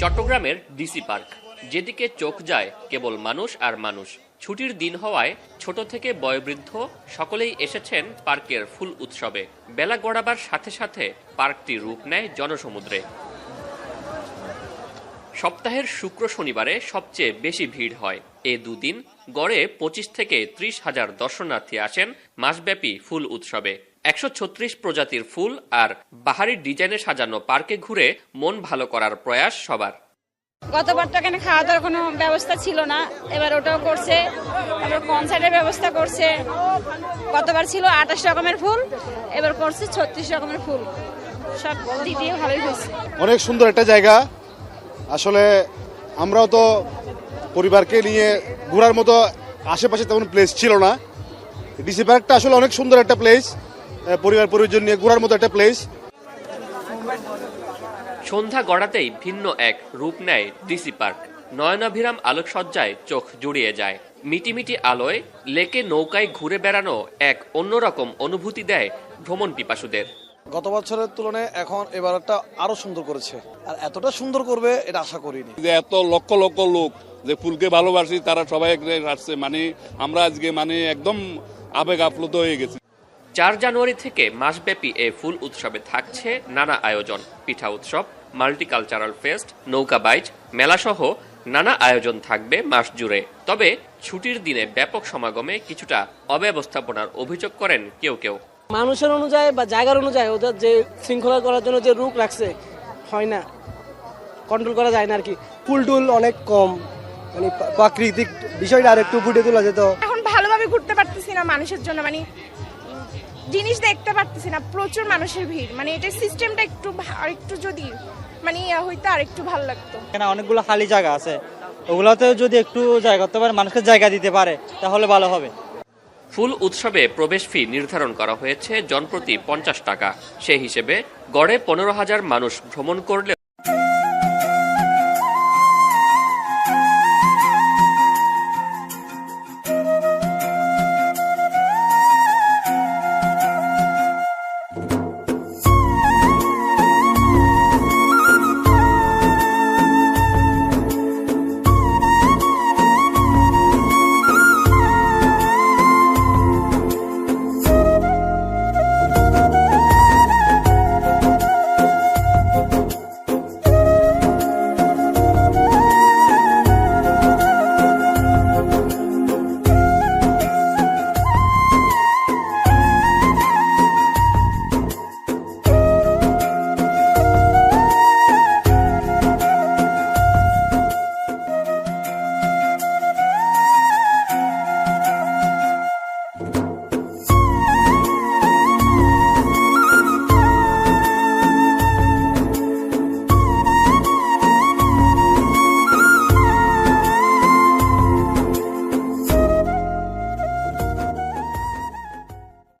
চট্টগ্রামের DC park, যেদিকে চোখ যায় কেবল মানুষ আর মানুষ। ছুটির দিন হওয়ায় ছোট থেকে বয়োবৃদ্ধ সকলেই এসেছেন পার্কের ফুল উৎসবে। বেলা গড়াবার সাথে সাথে পার্কটি রূপ নেয় জনসমুদ্রে। সপ্তাহের শুক্র শনিবারে সবচেয়ে বেশি ভিড় হয়। এ দুদিন গড়ে পঁচিশ থেকে ত্রিশ হাজার দর্শনার্থী আসেন মাসব্যাপী ফুল উৎসবে। একশো ছত্রিশ প্রজাতির ফুল আর বাহারি ডিজাইনে সাজানো পার্কে ঘুরে মন ভালো করার প্রয়াস সবার। গতবার তো এখানে খাওয়া দাওয়ার কোনো ব্যবস্থা ছিল না। এবার ওটাও করছে তারপর কনসার্টের ব্যবস্থা করছে। গতবার ছিল আঠাশ রকমের ফুল এবার করছে ছত্রিশ রকমের ফুল। সব দিক দিয়ে ভালোই হয়েছে। অনেক সুন্দর একটা জায়গা। আসলে আমরাও তো পরিবারকে নিয়ে ঘোরার মতো আশেপাশে তেমন প্লেস ছিল না। ডিসি পার্কটা আসলে অনেক সুন্দর একটা প্লেস পরিবার পরিজন নিয়ে ঘোরার মতো একটা প্লেস সন্ধ্যা গড়াতেই ভিন্ন এক রূপ নেয় ডিসি পার্ক নয়নাভিরাম আলোকসজ্জায় চোখ জুড়িয়ে যায়। মিটিমিটি আলোয় লেকে নৌকায় ঘুরে বেড়ানো এক অন্যরকম অনুভূতি দেয় ভ্রমণ পিপাসুদের। গত বছরের তুলনায় এখন এবারটা আরও সুন্দর করেছে। আর এতটা সুন্দর করবে এটা আশা করিনি। যে এত লক্ষ লক্ষ লোক যে ফুলকে ভালোবাসি তারা সবাই এখানে আসছে। মানে আমরা আজকে মানে একদম আবেগ আপ্লুত হয়ে গেছি। চার জানুয়ারি থেকে মাসব্যাপী এ ফুল উৎসবে থাকছে নানা আয়োজন পিঠা উৎসব মাল্টিকালচারাল ফেস্ট নৌকা বাইচ মেলাসহ নানা আয়োজন থাকবে মাস জুড়ে। তবে ছুটির দিনে ব্যাপক সমাগমে কিছুটা অব্যবস্থাপনার অভিযোগ করেন কেউ কেউ। মানুষের অনুযায়ী বা জায়গার অনুযায়ী ওদের যে শৃঙ্খলা করার জন্য যে রূপ রাখছে হয় না। কন্ট্রোল করা যায় না আর কি। ফুল টুল অনেক কম। মানে প্রাকৃতিক বিষয়টা আর একটু ফুটে তোলা যেত। এখন ভালোভাবে ঘুরতে পারতেছি না মানুষের জন্য। মানে জিনিস দেখতে পারতেছি না প্রচুর মানুষের ভিড়। মানে এটা সিস্টেমটা একটু আরেকটু আর একটু যদি মানে ইয়া হইতো আর একটু ভালো লাগতো। এখানে অনেকগুলো খালি জায়গা আছে। ওগুলোতে যদি একটু জায়গা করতে পারে মানুষকে জায়গা দিতে পারে তাহলে ভালো হবে। ফুল উৎসবে প্রবেশ ফি নির্ধারণ করা হয়েছে জনপ্রতি পঞ্চাশ টাকা। সে হিসেবে গড়ে পনেরো হাজার মানুষ ভ্রমণ করলে